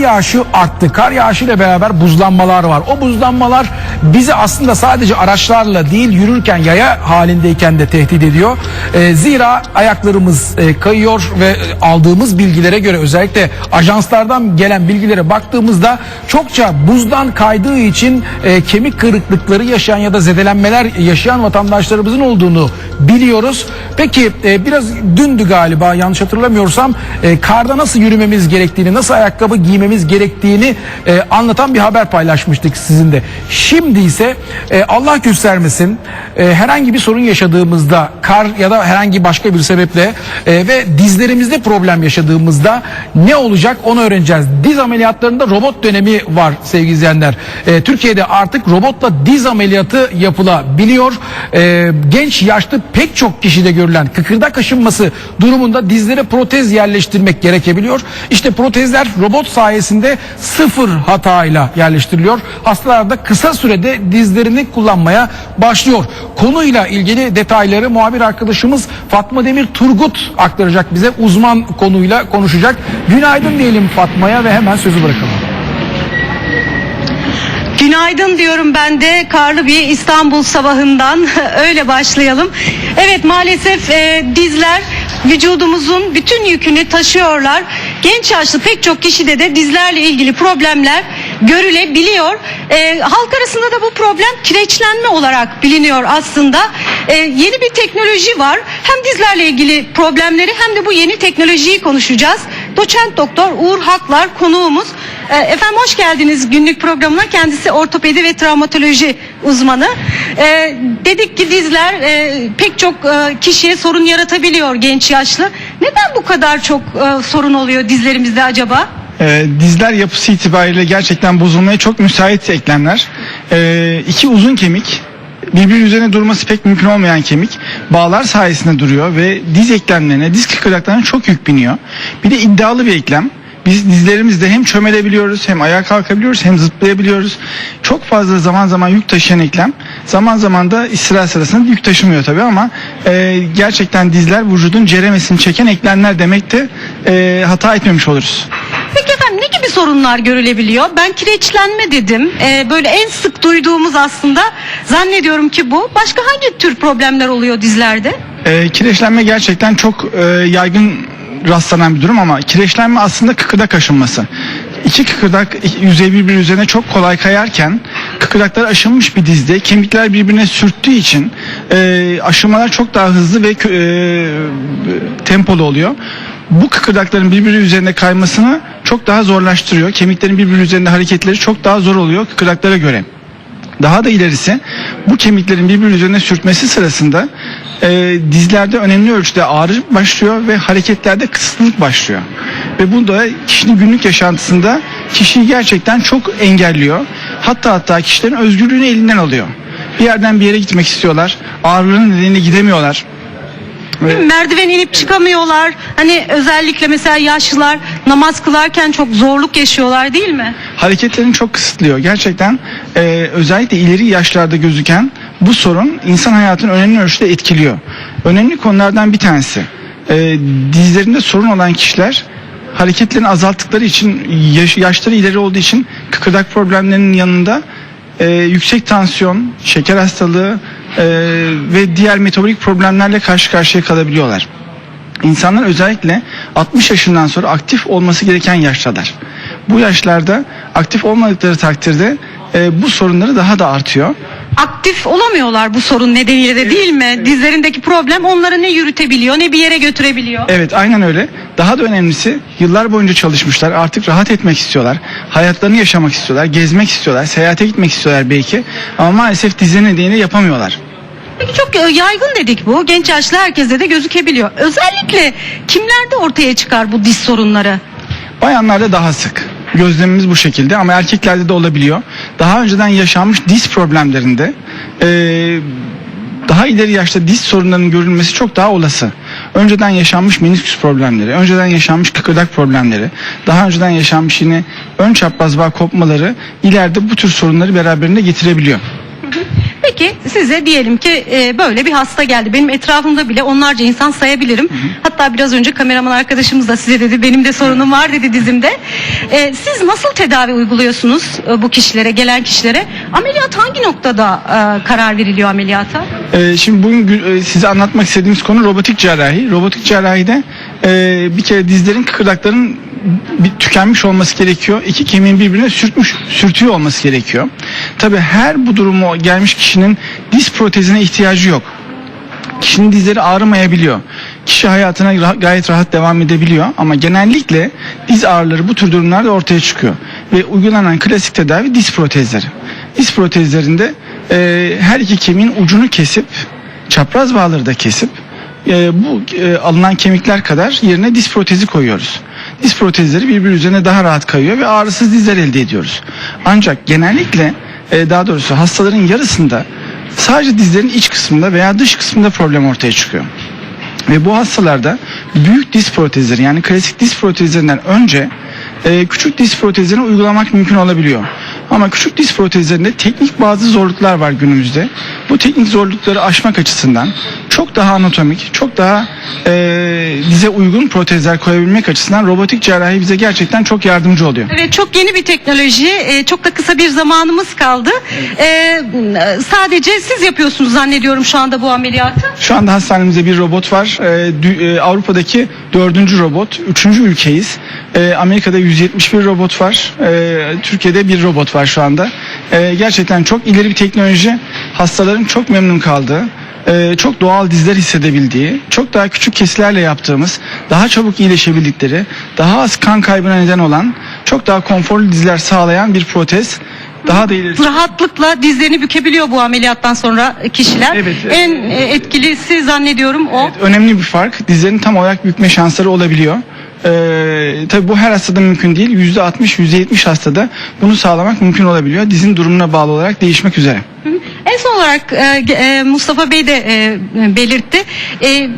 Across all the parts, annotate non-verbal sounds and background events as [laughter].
yağışı arttı. Kar yağışıyla beraber buzlanmalar var. O buzlanmalar bizi aslında sadece araçlarla değil yürürken yaya halindeyken de tehdit ediyor. Ee, zira ayaklarımız e, kayıyor ve e, aldığımız bilgilere göre özellikle ajanslardan gelen bilgilere baktığımızda çokça buzdan kaydığı için e, kemik kırıklıkları yaşayan ya da zedelenmeler yaşayan vatandaşlarımızın olduğunu biliyoruz. Peki e, biraz dündü galiba yanlış hatırlamıyorsam e, karda nasıl yürümemiz gerektiğini, nasıl ayakkabı giymemiz gerektiğini e, anlatan bir haber paylaşmıştık sizinle. Şimdi ise e, Allah göstermesin e, herhangi bir sorun yaşadığımızda kar ya da herhangi başka bir sebeple e, ve dizlerimizde problem yaşadığımızda ne olacak onu öğreneceğiz. Diz ameliyatlarında robot dönemi var sevgili izleyenler. E, Türkiye'de artık robotla diz ameliyatı yapılabiliyor. E, genç yaşlı pek çok kişide görülen kıkırdak aşınması durumunda dizlere protez yerleştirmek gerekebiliyor. İşte protezler robot sayesinde sıfır hatayla yerleştiriliyor. Hastalar da kısa sürede dizlerini kullanmaya başlıyor. Konuyla ilgili detayları muhabir arkadaşımız Fatma Demir Turgut aktaracak bize. Uzman konuyla konuşacak. Günaydın diyelim Fatma'ya ve hemen sözü bırakalım. Günaydın diyorum ben de karlı bir İstanbul sabahından [laughs] öyle başlayalım. Evet maalesef e, dizler vücudumuzun bütün yükünü taşıyorlar. Genç yaşlı pek çok kişide de dizlerle ilgili problemler görülebiliyor. E, halk arasında da bu problem kireçlenme olarak biliniyor aslında. E, yeni bir teknoloji var. Hem dizlerle ilgili problemleri hem de bu yeni teknolojiyi konuşacağız. Doçent doktor Uğur Haklar konuğumuz. E, efendim hoş geldiniz günlük programına. Kendisi ortopedi ve travmatoloji uzmanı. E, dedik ki dizler e, pek çok e, kişiye sorun yaratabiliyor genç yaşlı. Neden bu kadar çok e, sorun oluyor dizlerimizde acaba? Ee, dizler yapısı itibariyle gerçekten bozulmaya çok müsait eklemler. Ee, iki uzun kemik birbiri üzerine durması pek mümkün olmayan kemik bağlar sayesinde duruyor ve diz eklemlerine, diz kıkırdaklarına çok yük biniyor. Bir de iddialı bir eklem. Biz dizlerimizde hem çömelebiliyoruz hem ayağa kalkabiliyoruz hem zıplayabiliyoruz. Çok fazla zaman zaman yük taşıyan eklem. Zaman zaman da istirahat sırasında yük taşımıyor tabii ama e, gerçekten dizler vücudun ceremesini çeken eklemler demek de e, hata etmemiş oluruz. Peki ne gibi sorunlar görülebiliyor? Ben kireçlenme dedim. E, böyle en sık duyduğumuz aslında zannediyorum ki bu. Başka hangi tür problemler oluyor dizlerde? E, kireçlenme gerçekten çok e, yaygın rastlanan bir durum ama kireçlenme aslında kıkırdak aşınması. İki kıkırdak yüzey birbiri üzerine çok kolay kayarken kıkırdaklar aşınmış bir dizde kemikler birbirine sürttüğü için e, aşınmalar çok daha hızlı ve e, tempolu oluyor. Bu kıkırdakların birbiri üzerine kaymasını çok daha zorlaştırıyor. Kemiklerin birbiri üzerinde hareketleri çok daha zor oluyor kıkırdaklara göre. Daha da ilerisi bu kemiklerin birbiri üzerine sürtmesi sırasında e, dizlerde önemli ölçüde ağrı başlıyor ve hareketlerde kısıtlılık başlıyor. Ve bu da kişinin günlük yaşantısında kişiyi gerçekten çok engelliyor. Hatta hatta kişilerin özgürlüğünü elinden alıyor. Bir yerden bir yere gitmek istiyorlar. Ağrıların nedeniyle gidemiyorlar. [laughs] Merdiven inip çıkamıyorlar. Hani özellikle mesela yaşlılar namaz kılarken çok zorluk yaşıyorlar değil mi? hareketlerini çok kısıtlıyor. Gerçekten e, özellikle ileri yaşlarda gözüken bu sorun insan hayatını önemli ölçüde etkiliyor. Önemli konulardan bir tanesi. E, dizlerinde sorun olan kişiler hareketlerini azalttıkları için yaş, yaşları ileri olduğu için kıkırdak problemlerinin yanında e, yüksek tansiyon, şeker hastalığı e, ve diğer metabolik problemlerle karşı karşıya kalabiliyorlar. İnsanlar özellikle 60 yaşından sonra aktif olması gereken yaştalar. Bu yaşlarda aktif olmadıkları takdirde e, bu sorunları daha da artıyor. Aktif olamıyorlar bu sorun nedeniyle de değil mi? Dizlerindeki problem onları ne yürütebiliyor ne bir yere götürebiliyor. Evet aynen öyle. Daha da önemlisi yıllar boyunca çalışmışlar. Artık rahat etmek istiyorlar. Hayatlarını yaşamak istiyorlar. Gezmek istiyorlar. Seyahate gitmek istiyorlar belki. Ama maalesef dizleri nedeniyle yapamıyorlar. Peki çok e, yaygın dedik bu. Genç yaşlı herkeste de gözükebiliyor. Özellikle kimlerde ortaya çıkar bu diz sorunları? Bayanlarda daha sık. Gözlemimiz bu şekilde ama erkeklerde de olabiliyor. Daha önceden yaşanmış diz problemlerinde eee, daha ileri yaşta diz sorunlarının görülmesi çok daha olası. Önceden yaşanmış menisküs problemleri, önceden yaşanmış kıkırdak problemleri, daha önceden yaşanmış yine ön çapraz bağ kopmaları ileride bu tür sorunları beraberinde getirebiliyor. Peki size diyelim ki e, böyle bir hasta geldi. Benim etrafımda bile onlarca insan sayabilirim. Hatta biraz önce kameraman arkadaşımız da size dedi benim de sorunum var dedi dizimde. E, siz nasıl tedavi uyguluyorsunuz e, bu kişilere, gelen kişilere? Ameliyat hangi noktada e, karar veriliyor ameliyata? Ee, şimdi bugün gü- e, size anlatmak istediğimiz konu robotik cerrahi. Robotik cerrahide e, bir kere dizlerin kıkırdakların bir tükenmiş olması gerekiyor. İki kemiğin birbirine sürtmüş, sürtüyor olması gerekiyor. Tabi her bu durumu gelmiş kişinin diz protezine ihtiyacı yok. Kişinin dizleri ağrımayabiliyor. Kişi hayatına gayet rahat devam edebiliyor ama genellikle diz ağrıları bu tür durumlarda ortaya çıkıyor. Ve uygulanan klasik tedavi diz protezleri. Diz protezlerinde e, her iki kemiğin ucunu kesip çapraz bağları da kesip e, bu e, alınan kemikler kadar yerine diz protezi koyuyoruz. Diz protezleri birbiri üzerine daha rahat kayıyor ve ağrısız dizler elde ediyoruz. Ancak genellikle e, daha doğrusu hastaların yarısında sadece dizlerin iç kısmında veya dış kısmında problem ortaya çıkıyor. Ve bu hastalarda büyük diz protezleri yani klasik diz protezlerinden önce e, küçük diz protezlerini uygulamak mümkün olabiliyor. Ama küçük diz protezlerinde teknik bazı zorluklar var günümüzde. Bu teknik zorlukları aşmak açısından çok daha anatomik, çok daha e, dize uygun protezler koyabilmek açısından robotik cerrahi bize gerçekten çok yardımcı oluyor. Evet çok yeni bir teknoloji. Ee, çok da kısa bir zamanımız kaldı. Ee, sadece siz yapıyorsunuz zannediyorum şu anda bu ameliyatı. Şu anda hastanemizde bir robot var. Ee, dü- e, Avrupa'daki dördüncü robot. Üçüncü ülkeyiz. Ee, Amerika'da 171 robot var. Ee, Türkiye'de bir robot var şu anda. Ee, gerçekten çok ileri bir teknoloji. Hastaların çok memnun kaldığı, e, çok doğal dizler hissedebildiği, çok daha küçük kesilerle yaptığımız, daha çabuk iyileşebildikleri, daha az kan kaybına neden olan, çok daha konforlu dizler sağlayan bir protez. Daha da ileri Rahatlıkla dizlerini bükebiliyor bu ameliyattan sonra kişiler. Evet. En e, etkilisi zannediyorum o. Evet, önemli bir fark. Dizlerin tam olarak bükme şansları olabiliyor. Ee, tabii bu her hastada mümkün değil. %60, %70 hastada bunu sağlamak mümkün olabiliyor. Dizin durumuna bağlı olarak değişmek üzere. En son olarak e, e, Mustafa Bey de e, belirtti. E, e,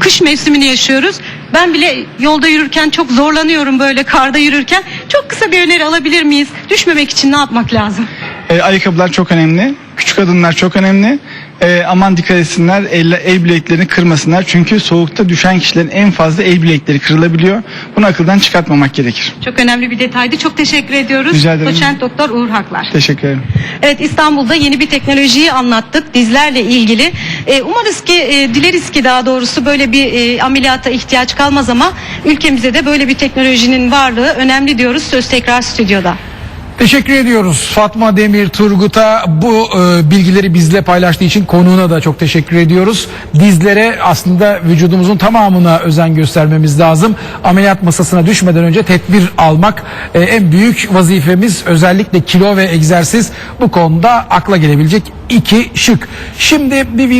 kış mevsimini yaşıyoruz. Ben bile yolda yürürken çok zorlanıyorum böyle karda yürürken. Çok kısa bir öneri alabilir miyiz? Düşmemek için ne yapmak lazım? Ee, ayakkabılar çok önemli. Küçük adımlar çok önemli. Ee, aman dikkat etsinler. El, el bileklerini kırmasınlar. Çünkü soğukta düşen kişilerin en fazla el bilekleri kırılabiliyor. Bunu akıldan çıkartmamak gerekir. Çok önemli bir detaydı. Çok teşekkür ediyoruz. Rica ederim. Doçent Doktor Uğur Haklar. Teşekkür ederim. Evet İstanbul'da yeni bir teknolojiyi anlattık dizlerle ilgili. Ee, umarız ki e, dileriz ki daha doğrusu böyle bir e, ameliyata ihtiyaç kalmaz ama ülkemizde de böyle bir teknolojinin varlığı önemli diyoruz. Söz tekrar stüdyoda. Teşekkür ediyoruz Fatma Demir Turgut'a bu e, bilgileri bizle paylaştığı için konuğuna da çok teşekkür ediyoruz. Dizlere aslında vücudumuzun tamamına özen göstermemiz lazım. Ameliyat masasına düşmeden önce tedbir almak e, en büyük vazifemiz. Özellikle kilo ve egzersiz bu konuda akla gelebilecek iki şık. Şimdi bir